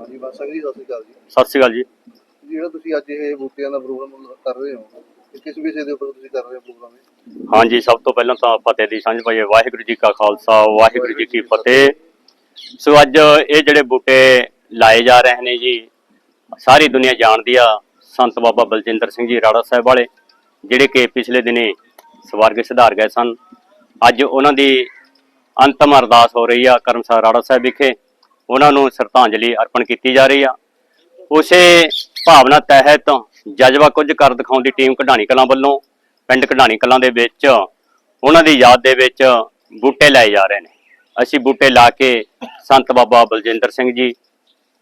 ਹਾਂਜੀ ਬਸ ਸਤਿ ਸ਼੍ਰੀ ਅਕਾਲ ਜੀ। ਸਤਿ ਸ਼੍ਰੀ ਅਕਾਲ ਜੀ। ਜਿਹੜਾ ਤੁਸੀਂ ਅੱਜ ਇਹ ਬੂਟਿਆਂ ਦਾ ਪ੍ਰੋਗਰਾਮ ਕਰ ਰਹੇ ਹੋ ਇਹ ਕਿਸ ਵਿਸ਼ੇ ਦੇ ਉੱਪਰ ਤੁਸੀਂ ਕਰ ਰਹੇ ਹੋ ਪ੍ਰੋਗਰਾਮ ਇਹ? ਹਾਂਜੀ ਸਭ ਤੋਂ ਪਹਿਲਾਂ ਤਾਂ ਫਤਿਹ ਦੀ ਸਾਂਝ ਪਾਈਏ। ਵਾਹਿਗੁਰੂ ਜੀ ਕਾ ਖਾਲਸਾ ਵਾਹਿਗੁਰੂ ਜੀ ਕੀ ਫਤਿਹ। ਸੋ ਅੱਜ ਇਹ ਜਿਹੜੇ ਬੂਟੇ ਲਾਏ ਜਾ ਰਹੇ ਨੇ ਜੀ ਸਾਰੀ ਦੁਨੀਆ ਜਾਣਦੀ ਆ ਸੰਤ ਬਾਬਾ ਬਲਜਿੰਦਰ ਸਿੰਘ ਜੀ ਰਾੜਾ ਸਾਹਿਬ ਵਾਲੇ ਜਿਹੜੇ ਕਿ ਪਿਛਲੇ ਦਿਨੇ ਸਵਰਗ ਸਿਧਾਰ ਗਏ ਸਨ। ਅੱਜ ਉਹਨਾਂ ਦੀ ਅੰਤਮ ਅਰਦਾਸ ਹੋ ਰਹੀ ਆ ਕਰਮਸਰ ਰਾੜਾ ਸਾਹਿਬ ਵਿਖੇ। ਉਹਨਾਂ ਨੂੰ ਸ਼ਰਧਾਂਜਲੀ ਅਰਪਣ ਕੀਤੀ ਜਾ ਰਹੀ ਆ। ਉਸੇ ਭਾਵਨਾ ਤਹਿਤ ਜਜ਼ਬਾ ਕੁਝ ਕਰ ਦਿਖਾਉਣ ਦੀ ਟੀਮ ਕਢਾਣੀ ਕਲਾਂ ਵੱਲੋਂ, ਪਿੰਡ ਕਢਾਣੀ ਕਲਾਂ ਦੇ ਵਿੱਚ ਉਹਨਾਂ ਦੀ ਯਾਦ ਦੇ ਵਿੱਚ ਬੂਟੇ ਲਾਏ ਜਾ ਰਹੇ ਨੇ। ਅਸੀਂ ਬੂਟੇ ਲਾ ਕੇ ਸੰਤ ਬਾਬਾ ਬਲਜਿੰਦਰ ਸਿੰਘ ਜੀ,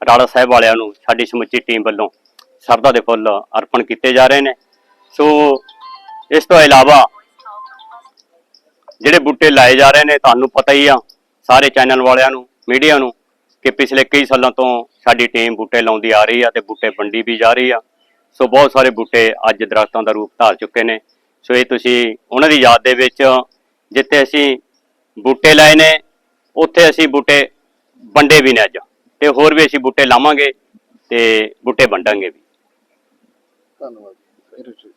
ਰਾੜਾ ਸਾਹਿਬ ਵਾਲਿਆਂ ਨੂੰ ਸਾਡੀ ਸਮੁੱਚੀ ਟੀਮ ਵੱਲੋਂ ਸ਼ਰਧਾ ਦੇ ਫੁੱਲ ਅਰਪਣ ਕੀਤੇ ਜਾ ਰਹੇ ਨੇ। ਸੋ ਇਸ ਤੋਂ ਇਲਾਵਾ ਜਿਹੜੇ ਬੂਟੇ ਲਾਏ ਜਾ ਰਹੇ ਨੇ, ਤੁਹਾਨੂੰ ਪਤਾ ਹੀ ਆ, ਸਾਰੇ ਚੈਨਲ ਵਾਲਿਆਂ ਨੂੰ, ਮੀਡੀਆ ਨੂੰ ਕਿ ਪਿਛਲੇ ਕਈ ਸਾਲਾਂ ਤੋਂ ਸਾਡੀ ਟੀਮ ਬੂਟੇ ਲਾਉਂਦੀ ਆ ਰਹੀ ਆ ਤੇ ਬੂਟੇ ਵੰਡੀ ਵੀ ਜਾ ਰਹੀ ਆ। ਸੋ ਬਹੁਤ ਸਾਰੇ ਬੂਟੇ ਅੱਜ ਦਰਖਤਾਂ ਦਾ ਰੂਪ ਧਾਰ ਚੁੱਕੇ ਨੇ। ਸੋ ਇਹ ਤੁਸੀਂ ਉਹਨਾਂ ਦੀ ਯਾਦ ਦੇ ਵਿੱਚ ਜਿੱਥੇ ਅਸੀਂ ਬੂਟੇ ਲਾਏ ਨੇ ਉੱਥੇ ਅਸੀਂ ਬੂਟੇ ਵੰਡੇ ਵੀ ਨੇ ਅੱਜ। ਤੇ ਹੋਰ ਵੀ ਅਸੀਂ ਬੂਟੇ ਲਾਵਾਂਗੇ ਤੇ ਬੂਟੇ ਵੰਡਾਂਗੇ ਵੀ। ਧੰਨਵਾਦ ਜੀ।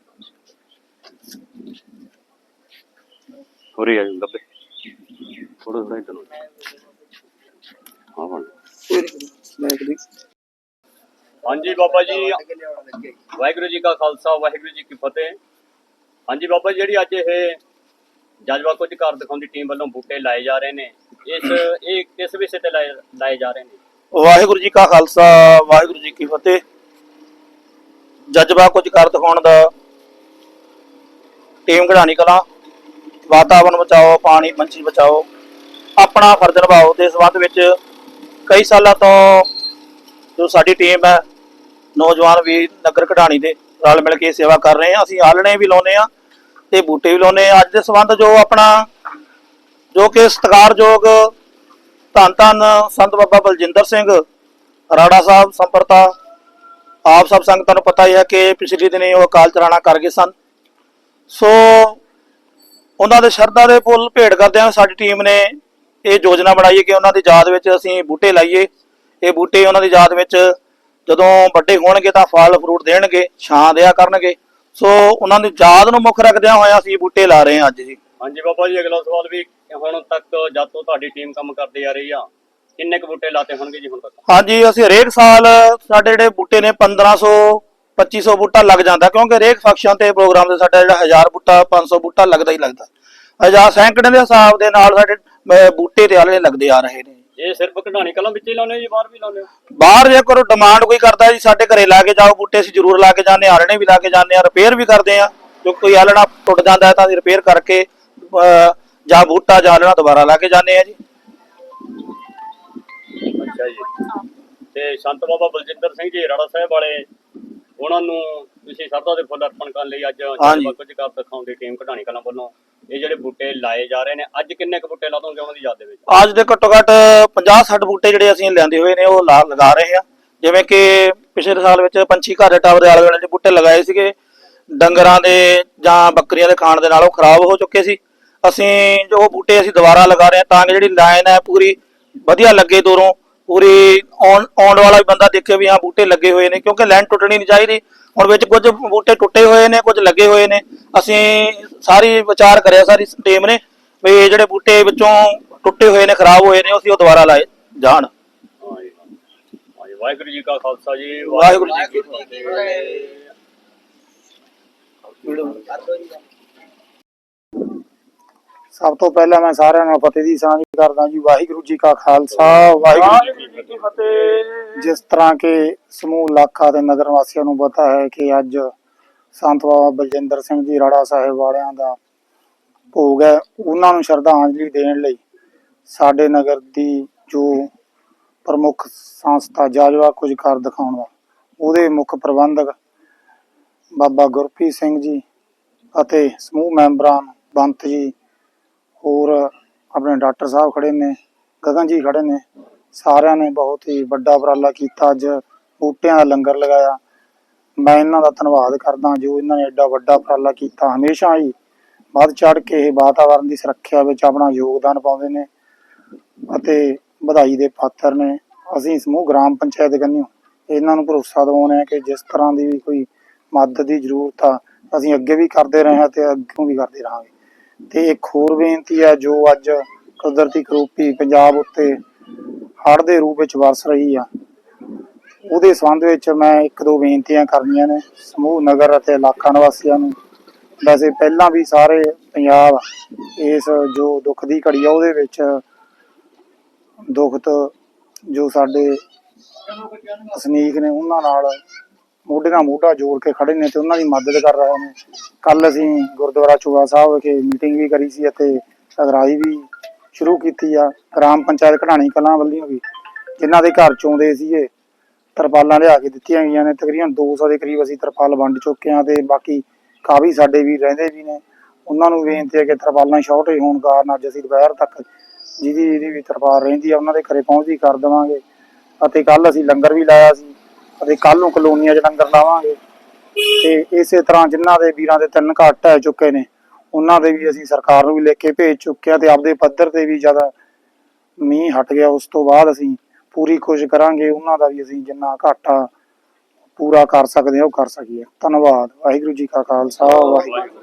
ਹੋ ਰਹੀ ਆ ਜੀ ਗੱਬੇ। ਥੋੜਾ ਥੋੜਾ ਹਾਂ ਬਣ ਹਾਂਜੀ ਬਾਬਾ ਜੀ। ਵਾਹਿਗੁਰੂ ਜੀ ਕਾ ਖਾਲਸਾ ਵਾਹਿਗੁਰੂ ਜੀ ਕੀ ਫਤਿਹ। ਹਾਂਜੀ ਬਾਬਾ ਜੀ, ਜਿਹੜੀ ਅੱਜ ਇਹ ਜਜ਼ਬਾ ਕੁਝ ਘਰ ਦਿਖਾਉਣ ਦੀ ਟੀਮ ਵੱਲੋਂ ਬੂਟੇ ਲਾਏ ਜਾ ਰਹੇ ਨੇ ਇਸ ਇਹ ਕਿਸ ਵਿਸ਼ੇ ਤੇ ਲਾਏ ਲਾਏ ਜਾ ਰਹੇ ਨੇ? ਵਾਹਿਗੁਰੂ ਜੀ ਕਾ ਖਾਲਸਾ ਵਾਹਿਗੁਰੂ ਜੀ ਕੀ ਫਤਿਹ। ਜਜ਼ਬਾ ਕੁਝ ਕਰ ਦਿਖਾਉਣ ਦਾ ਟੀਮ ਘੜਾਣੀ ਕਲਾ ਵਾਤਾਵਰਨ ਬਚਾਓ ਪਾਣੀ ਪੰਛੀ ਬਚਾਓ ਆਪਣਾ ਫਰਜ਼ ਨਿਭਾਓ ਦੇ ਸੰਬੰਧ ਵਿੱਚ ਕਈ ਸਾਲਾਂ ਤੋਂ ਜੋ ਸਾਡੀ ਟੀਮ ਹੈ, ਨੌਜਵਾਨ ਵੀ ਨਗਰ ਕਢਾਣੀ ਦੇ ਰਲ ਮਿਲ ਕੇ ਸੇਵਾ ਕਰ ਰਹੇ ਹਾਂ। ਅਸੀਂ ਆਲਣੇ ਵੀ ਲਾਉਨੇ ਆ ਤੇ ਬੂਟੇ ਵੀ ਲਾਉਨੇ ਆ ਅੱਜ ਦੇ ਸੰਬੰਧ ਜੋ ਆਪਣਾ ਜੋ ਕਿ ਸਤਿਕਾਰਯੋਗ ਧੰਨ ਧੰਨ ਸੰਤ ਬਾਬਾ ਬਲਜਿੰਦਰ ਸਿੰਘ ਰਾੜਾ ਸਾਹਿਬ, ਸੰਪਰਤਾ, ਆਪ ਸਭ ਸੰਗਤਾਂ ਨੂੰ ਪਤਾ ਹੀ ਹੈ ਕਿ ਪਿਛਲੇ ਦਿਨੇ ਉਹ ਅਕਾਲ ਚਲਾਣਾ ਕਰ ਗਏ ਸਨ। ਸੋ ਉਹਨਾਂ ਦੇ ਸ਼ਰਧਾ ਦੇ ਫੁੱਲ ਭੇਟ ਕਰਦਿਆਂ ਸਾਡੀ ਟੀਮ ਨੇ ਇਹ ਯੋਜਨਾ ਬਣਾਈ ਹੈ ਕਿ ਉਹਨਾਂ ਦੀ ਯਾਦ ਵਿੱਚ ਅਸੀਂ ਬੂਟੇ ਲਾਈਏ। ਇਹ ਬੂਟੇ ਉਹਨਾਂ ਦੀ ਯਾਦ ਵਿੱਚ ਜਦੋਂ ਵੱਡੇ ਹੋਣਗੇ ਤਾਂ ਫਲ ਫਰੂਟ ਦੇਣਗੇ ਛਾਂ ਦਿਆ ਕਰਨਗੇ। ਸੋ ਉਹਨਾਂ ਦੀ ਯਾਦ ਨੂੰ ਮੁੱਖ ਰੱਖਦਿਆਂ ਹੋਇਆ ਅਸੀਂ ਬੂਟੇ ਲਾ ਰਹੇ ਹਾਂ ਅੱਜ ਜੀ। ਹਾਂਜੀ ਬਾਬਾ ਜੀ ਅਗਲਾ ਸਵਾਲ ਵੀ ਹੁਣ ਤੱਕ ਜਦ ਤੋਂ ਤੁਹਾਡੀ ਟੀਮ ਕੰਮ ਕਰਦੀ ਆ ਰਹੀ ਆ ਕਿੰਨੇ ਕੁ ਬੂਟੇ ਲਾਤੇ ਹੋਣਗੇ ਜੀ ਹੁਣ ਤੱਕ? ਹਾਂਜੀ ਅਸੀਂ ਹਰੇਕ ਸਾਲ ਸਾਡੇ ਜਿਹੜੇ ਬੂਟੇ ਨੇ 1500 2500 ਬੂਟਾ ਲੱਗ ਜਾਂਦਾ ਕਿਉਂਕਿ ਹਰੇਕ ਫੰਕਸ਼ਨ ਤੇ ਪ੍ਰੋਗਰਾਮ ਤੇ ਸਾਡਾ ਜਿਹੜਾ 1000 ਬੂਟਾ 500 ਬੂਟਾ ਲੱਗਦਾ ਹੀ ਲੱਗਦਾ। ਹਜ਼ਾਰ ਸੈਂਕੜੇ ਦੇ ਹਿਸਾਬ ਦੇ ਨਾਲ ਸਾਡੇ ਬੂਟੇ ਤੇ ਆਲੇ ਲੱਗਦੇ ਆ ਰਹੇ ਨੇ। ਇਹ ਸਿਰਫ ਕਢਾਣੀ ਕਲਾਂ ਵਿੱਚ ਹੀ ਲਾਉਨੇ ਜੀ ਬਾਹਰ ਵੀ ਲਾਉਨੇ ਬਾਹਰ ਜੇ ਕੋਈ ਡਿਮਾਂਡ ਕੋਈ ਕਰਦਾ ਜੀ ਸਾਡੇ ਘਰੇ ਲਾ ਕੇ ਜਾਓ ਬੂਟੇ ਅਸੀਂ ਜ਼ਰੂਰ ਲਾ ਕੇ ਜਾਂਦੇ ਆਲਣੇ ਵੀ ਲਾ ਕੇ ਜਾਂਦੇ ਹਾਂ ਰਿਪੇਅਰ ਵੀ ਕਰਦੇ ਹਾਂ। ਜੋ ਕੋਈ ਆਲਣਾ ਟੁੱਟ ਜਾਂਦਾ ਹੈ ਤਾਂ ਰਿਪੇਅਰ ਕਰਕੇ ਜਾਂ ਬੂਟਾ ਜਾਂ ਆਲਣਾ ਦੁਬਾਰਾ ਲਾ ਕੇ ਜਾਂਦੇ ਹਾਂ ਜੀ। ਅੱਛਾ ਜੀ। ਤੇ ਸੰਤ ਬਾਬਾ ਬਲਜਿੰਦਰ ਸਿੰਘ ਜੀ ਰਾੜਾ ਸਾਹਿਬ ਵਾਲੇ ਉਹਨਾਂ ਨੂੰ ਤੁਸੀਂ ਸਰਦਾ ਦੇ ਫੁੱਲ ਅਰਪਣ ਕਰਨ ਲਈ ਅੱਜ ਕੁਝ ਕਰ ਦਿਖਾਉਣ ਦੀ ਟੀਮ ਕਢਾਣੀ ਕਲਾਂ ਵੱਲੋਂ ਇਹ ਜਿਹੜੇ ਬੂਟੇ ਲਾਏ ਜਾ ਰਹੇ ਨੇ ਅੱਜ ਕਿੰਨੇ ਕੁ ਬੂਟੇ ਲਾ ਦੋਗੇ ਉਹਨਾਂ ਦੀ ਯਾਦ ਦੇ ਵਿੱਚ? ਅੱਜ ਦੇ ਘੱਟੋ ਘੱਟ 50 60 ਬੂਟੇ ਜਿਹੜੇ ਅਸੀਂ ਲਿਆਂਦੇ ਹੋਏ ਨੇ ਉਹ ਲਾ- ਲਗਾ ਰਹੇ ਆ ਜਿਵੇਂ ਕਿ ਪਿਛਲੇ ਸਾਲ ਵਿੱਚ ਪੰਛੀ ਘਰ ਦੇ ਟਾਵਰ ਦੇ ਆਲੇ ਦੁਆਲੇ ਦੇ ਬੂਟੇ ਲਗਾਏ ਸੀਗੇ। ਡੰਗਰਾਂ ਦੇ ਜਾਂ ਬੱਕਰੀਆਂ ਦੇ ਖਾਣ ਦੇ ਨਾਲ ਉਹ ਖਰਾਬ ਹੋ ਚੁੱਕੇ ਸੀ। ਅਸੀਂ ਜੋ ਬੂਟੇ ਅਸੀਂ ਦੁਬਾਰਾ ਲਗਾ ਰਹੇ ਹਾਂ ਤਾਂ ਕਿ ਜਿਹੜੀ ਲਾਈਨ ਹੈ ਪੂਰੀ ਵਧੀਆ ਲੱਗੇ ਦੂਰੋਂ। ਪੂਰੀ ਆਉਣ ਆਉਣ ਵਾਲਾ ਵੀ ਬੰਦਾ ਦੇਖੇ ਵੀ ਹਾਂ ਬੂਟੇ ਲੱਗੇ ਹੋਏ ਨੇ ਕਿਉਂਕਿ ਲਾਈਨ ਟੁੱਟਣੀ ਨਹੀਂ ਚਾਹੀਦੀ। ਹੁਣ ਵਿੱਚ ਕੁਝ ਬੂਟੇ ਟੁੱਟੇ ਹੋਏ ਨੇ ਕੁਝ ਲੱਗੇ ਹੋਏ ਨੇ। ਅਸੀਂ ਸਾਰੀ ਵਿਚਾਰ ਕਰਿਆ ਸਾਰੀ ਟੀਮ ਨੇ ਵੀ ਇਹ ਜਿਹੜੇ ਬੂਟੇ ਵਿੱਚੋਂ ਟੁੱਟੇ ਹੋਏ ਨੇ ਖਰਾਬ ਹੋਏ ਨੇ ਅਸੀਂ ਉਹ ਦੁਬਾਰਾ ਲਾਏ ਜਾਣ। ਵਾਹਿਗੁਰੂ ਜੀ ਕਾ ਖਾਲਸਾ ਜੀ ਵਾਹਿਗੁਰੂ ਜੀ ਕੀ ਫਤਿਹ। ਸਭ ਤੋਂ ਪਹਿਲਾਂ ਮੈਂ ਸਾਰਿਆਂ ਨਾਲ ਫਤਿਹ ਦੀ ਸਾਂਝ ਕਰਦਾ ਜੀ ਵਾਹਿਗੁਰੂ ਜੀ ਕਾ ਖਾਲਸਾ ਵਾਹਿਗੁਰੂ ਜੀ ਕੀ ਫਤਿਹ। ਜਿਸ ਤਰ੍ਹਾਂ ਕਿ ਸਮੂਹ ਇਲਾਕਾ ਦੇ ਨਗਰ ਵਾਸੀਆਂ ਨੂੰ ਪਤਾ ਹੈ ਕਿ ਅੱਜ ਸੰਤ ਬਾਬਾ ਬਲਜਿੰਦਰ ਸਿੰਘ ਜੀ ਰਾੜਾ ਸਾਹਿਬ ਵਾਲਿਆਂ ਦਾ ਭੋਗ ਹੈ। ਉਹਨਾਂ ਨੂੰ ਸ਼ਰਧਾਂਜਲੀ ਦੇਣ ਲਈ ਸਾਡੇ ਨਗਰ ਦੀ ਜੋ ਪ੍ਰਮੁੱਖ ਸੰਸਥਾ ਜਾਜਵਾ ਕੁਝ ਕਰ ਦਿਖਾਉਣ ਦਾ ਉਹਦੇ ਮੁੱਖ ਪ੍ਰਬੰਧਕ ਬਾਬਾ ਗੁਰਪ੍ਰੀਤ ਸਿੰਘ ਜੀ ਅਤੇ ਸਮੂਹ ਮੈਂਬਰਾਂ ਬੰਤ ਜੀ ਹੋਰ ਆਪਣੇ ਡਾਕਟਰ ਸਾਹਿਬ ਖੜੇ ਨੇ, ਗਗਨ ਜੀ ਖੜੇ ਨੇ। ਸਾਰਿਆਂ ਨੇ ਬਹੁਤ ਹੀ ਵੱਡਾ ਉਪਰਾਲਾ ਕੀਤਾ ਅੱਜ, ਬੂਟਿਆਂ ਦਾ ਲੰਗਰ ਲਗਾਇਆ। ਮੈਂ ਇਹਨਾਂ ਦਾ ਧੰਨਵਾਦ ਕਰਦਾ ਜੋ ਇਹਨਾਂ ਨੇ ਐਡਾ ਵੱਡਾ ਉਪਰਾਲਾ ਕੀਤਾ। ਹਮੇਸ਼ਾ ਹੀ ਵੱਧ ਚੜ ਕੇ ਇਹ ਵਾਤਾਵਰਣ ਦੀ ਸੁਰੱਖਿਆ ਵਿੱਚ ਆਪਣਾ ਯੋਗਦਾਨ ਪਾਉਂਦੇ ਨੇ ਅਤੇ ਵਧਾਈ ਦੇ ਪਾਤਰ ਨੇ। ਅਸੀਂ ਸਮੂਹ ਗ੍ਰਾਮ ਪੰਚਾਇਤ ਕੰਨਿਓ ਇਹਨਾਂ ਨੂੰ ਭਰੋਸਾ ਦਿਵਾਉਂਦੇ ਹਾਂ ਕਿ ਜਿਸ ਤਰ੍ਹਾਂ ਦੀ ਵੀ ਕੋਈ ਮਦਦ ਦੀ ਜ਼ਰੂਰਤ ਆ, ਅਸੀਂ ਅੱਗੇ ਵੀ ਕਰਦੇ ਰਹੇ ਹਾਂ ਤੇ ਅੱਗੋਂ ਵੀ ਕਰਦੇ ਰਹਾਂਗੇ। ਤੇ ਇੱਕ ਹੋਰ ਬੇਨਤੀ ਹੈ ਜੋ ਅੱਜ ਕੁਦਰਤੀ ਕਰੂਪੀ ਪੰਜਾਬ ਉੱਤੇ ਹੜ੍ਹ ਦੇ ਰੂਪ ਵਿੱਚ ਵਰਸ ਰਹੀ ਆ। ਉਹਦੇ ਸੰਬੰਧ ਵਿੱਚ ਮੈਂ ਇੱਕ ਦੋ ਬੇਨਤੀਆਂ ਕਰਨੀਆਂ ਨੇ, ਸਮੂਹ, ਨਗਰ ਅਤੇ ਇਲਾਕਾ ਨਿਵਾਸੀਆਂ ਨੂੰ। ਵੈਸੇ ਪਹਿਲਾਂ ਵੀ ਸਾਰੇ ਪੰਜਾਬ ਇਸ ਜੋ ਦੁੱਖ ਦੀ ਘੜੀ ਆ, ਉਹਦੇ ਵਿੱਚ ਦੁਖਤ ਜੋ ਸਾਡੇ ਵਸਨੀਕ ਨੇ, ਉਹਨਾਂ ਨਾਲ ਮੋਢੇ ਨਾਲ ਮੋਢਾ ਜੋੜ ਕੇ ਖੜੇ ਨੇ ਤੇ ਉਹਨਾਂ ਦੀ ਮਦਦ ਕਰ ਰਹੇ ਨੇ। ਕੱਲ ਅਸੀਂ ਗੁਰਦੁਆਰਾ ਚੋਗਾ ਸਾਹਿਬ ਵਿਖੇ ਮੀਟਿੰਗ ਵੀ ਕਰੀ ਸੀ ਅਤੇ ਅਗਰਾਈ ਵੀ ਸ਼ੁਰੂ ਕੀਤੀ ਆ, ਗ੍ਰਾਮ ਪੰਚਾਇਤ ਕਢਾਣੀ ਕਲਾਂ ਵੱਲੋਂ ਵੀ, ਜਿਨ੍ਹਾਂ ਦੇ ਘਰ ਚੋਂਦੇ ਸੀਗੇ, ਤਰਪਾਲਾਂ ਲਿਆ ਕੇ ਦਿੱਤੀਆਂ ਗਈਆਂ ਨੇ। ਤਕਰੀਬਨ 200 ਦੇ ਕਰੀਬ ਅਸੀਂ ਤਰਪਾਲ ਵੰਡ ਚੁੱਕੇ ਹਾਂ ਤੇ ਬਾਕੀ ਕਾਫੀ ਸਾਡੇ ਵੀ ਰਹਿੰਦੇ ਵੀ ਨੇ। ਉਹਨਾਂ ਨੂੰ ਬੇਨਤੀ ਹੈ ਕਿ ਤਰਪਾਲਾਂ ਸ਼ਾਰਟੇਜ ਹੋਣ ਕਾਰਨ ਅੱਜ ਅਸੀਂ ਦੁਪਹਿਰ ਤੱਕ ਜਿਹਦੀ ਜਿਹਦੀ ਵੀ ਤਰਪਾਲ ਰਹਿੰਦੀ ਆ, ਉਹਨਾਂ ਦੇ ਘਰੇ ਪਹੁੰਚਦੀ ਕਰ ਦੇਵਾਂਗੇ। ਅਤੇ ਕੱਲ ਅਸੀਂ ਲੰਗਰ ਵੀ ਲਾਇਆ ਸੀ। ਅਤੇ ਕੱਲ ਨੂੰ ਕਲੋਨੀਆਂ 'ਚ ਲੰਗਰ ਲਾਵਾਂਗੇ। ਤੇ ਇਸੇ ਤਰ੍ਹਾਂ ਜਿਨ੍ਹਾਂ ਦੇ ਵੀਰਾਂ ਦੇ ਤਿੰਨ ਘਰ ਢਹਿ ਚੁੱਕੇ ਨੇ, ਉਹਨਾਂ ਦੇ ਵੀ ਅਸੀਂ ਸਰਕਾਰ ਨੂੰ ਵੀ ਲੈ ਕੇ ਭੇਜ ਚੁੱਕੇ ਹਾਂ ਤੇ ਆਪਦੇ ਪੱਧਰ ਤੇ ਵੀ ਜ਼ਿਆਦਾ ਮੀਂਹ ਹਟ ਗਿਆ। ਉਸ ਤੋਂ ਬਾਅਦ ਅਸੀਂ ਪੂਰੀ ਕੋਸ਼ਿਸ਼ ਕਰਾਂਗੇ ਉਹਨਾਂ ਦਾ ਵੀ ਅਸੀਂ ਜਿੰਨਾ ਘਾਟਾ ਪੂਰਾ ਕਰ ਸਕਦੇ ਹਾਂ, ਉਹ ਕਰ ਸਕੀਏ। ਧੰਨਵਾਦ। ਵਾਹਿਗੁਰੂ ਜੀ ਕਾ ਖਾਲਸਾ, ਵਾਹਿਗੁਰੂ